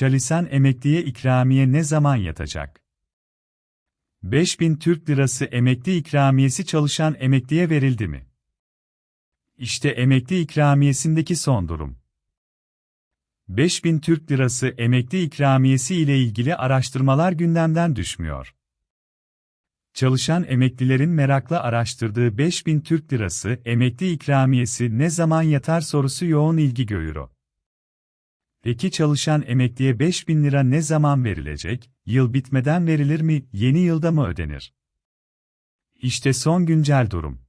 Çalışan emekliye ikramiye ne zaman yatacak? 5000 Türk Lirası emekli ikramiyesi çalışan emekliye verildi mi? İşte emekli ikramiyesindeki son durum. 5000 Türk Lirası emekli ikramiyesi ile ilgili araştırmalar gündemden düşmüyor. Çalışan emeklilerin merakla araştırdığı 5000 Türk Lirası emekli ikramiyesi ne zaman yatar sorusu yoğun ilgi görüyor. Peki çalışan emekliye 5000 lira ne zaman verilecek, yıl bitmeden verilir mi, yeni yılda mı ödenir? İşte son güncel durum.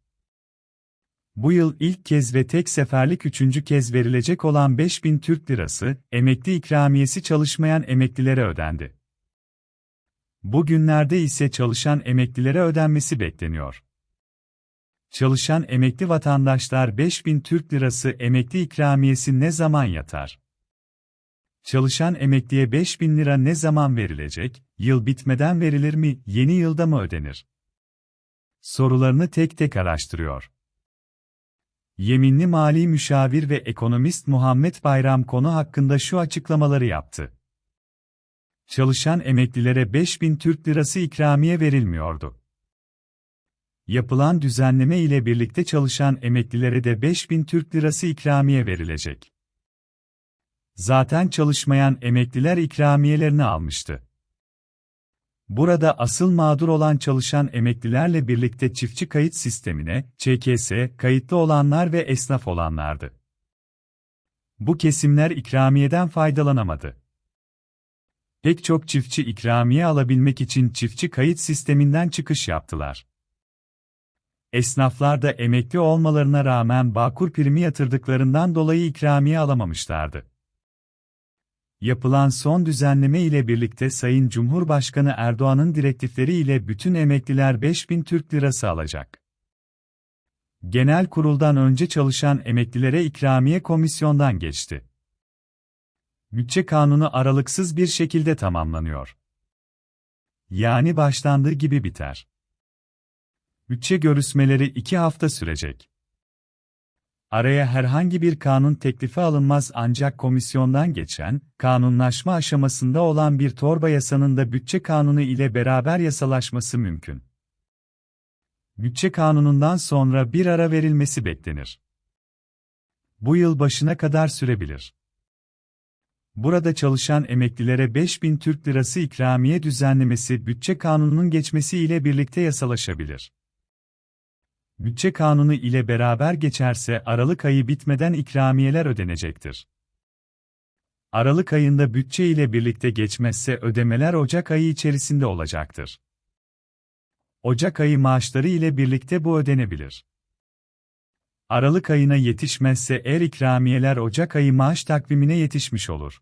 Bu yıl ilk kez ve tek seferlik üçüncü kez verilecek olan 5000 Türk Lirası, emekli ikramiyesi çalışmayan emeklilere ödendi. Bugünlerde ise çalışan emeklilere ödenmesi bekleniyor. Çalışan emekli vatandaşlar 5000 Türk Lirası emekli ikramiyesi ne zaman yatar? Çalışan emekliye 5000 lira ne zaman verilecek, yıl bitmeden verilir mi, yeni yılda mı ödenir? Sorularını tek tek araştırıyor. Yeminli Mali Müşavir ve Ekonomist Muhammed Bayram konu hakkında şu açıklamaları yaptı. Çalışan emeklilere 5000 Türk Lirası ikramiye verilmiyordu. Yapılan düzenleme ile birlikte çalışan emeklilere de 5000 Türk Lirası ikramiye verilecek. Zaten çalışmayan emekliler ikramiyelerini almıştı. Burada asıl mağdur olan çalışan emeklilerle birlikte çiftçi kayıt sistemine, ÇKS, kayıtlı olanlar ve esnaf olanlardı. Bu kesimler ikramiyeden faydalanamadı. Pek çok çiftçi ikramiye alabilmek için çiftçi kayıt sisteminden çıkış yaptılar. Esnaflar da emekli olmalarına rağmen Bağkur primi yatırdıklarından dolayı ikramiye alamamışlardı. Yapılan son düzenleme ile birlikte Sayın Cumhurbaşkanı Erdoğan'ın direktifleri ile bütün emekliler 5000 Türk Lirası alacak. Genel kuruldan önce çalışan emeklilere ikramiye komisyondan geçti. Bütçe kanunu aralıksız bir şekilde tamamlanıyor. Yani başlandığı gibi biter. Bütçe görüşmeleri iki hafta sürecek. Araya herhangi bir kanun teklifi alınmaz ancak komisyondan geçen, kanunlaşma aşamasında olan bir torba yasanın da bütçe kanunu ile beraber yasalaşması mümkün. Bütçe kanunundan sonra bir ara verilmesi beklenir. Bu yıl başına kadar sürebilir. Burada çalışan emeklilere 5000 Türk Lirası ikramiye düzenlemesi bütçe kanununun geçmesi ile birlikte yasalaşabilir. Bütçe kanunu ile beraber geçerse Aralık ayı bitmeden ikramiyeler ödenecektir. Aralık ayında bütçe ile birlikte geçmezse ödemeler Ocak ayı içerisinde olacaktır. Ocak ayı maaşları ile birlikte bu ödenebilir. Aralık ayına yetişmezse eğer ikramiyeler Ocak ayı maaş takvimine yetişmiş olur.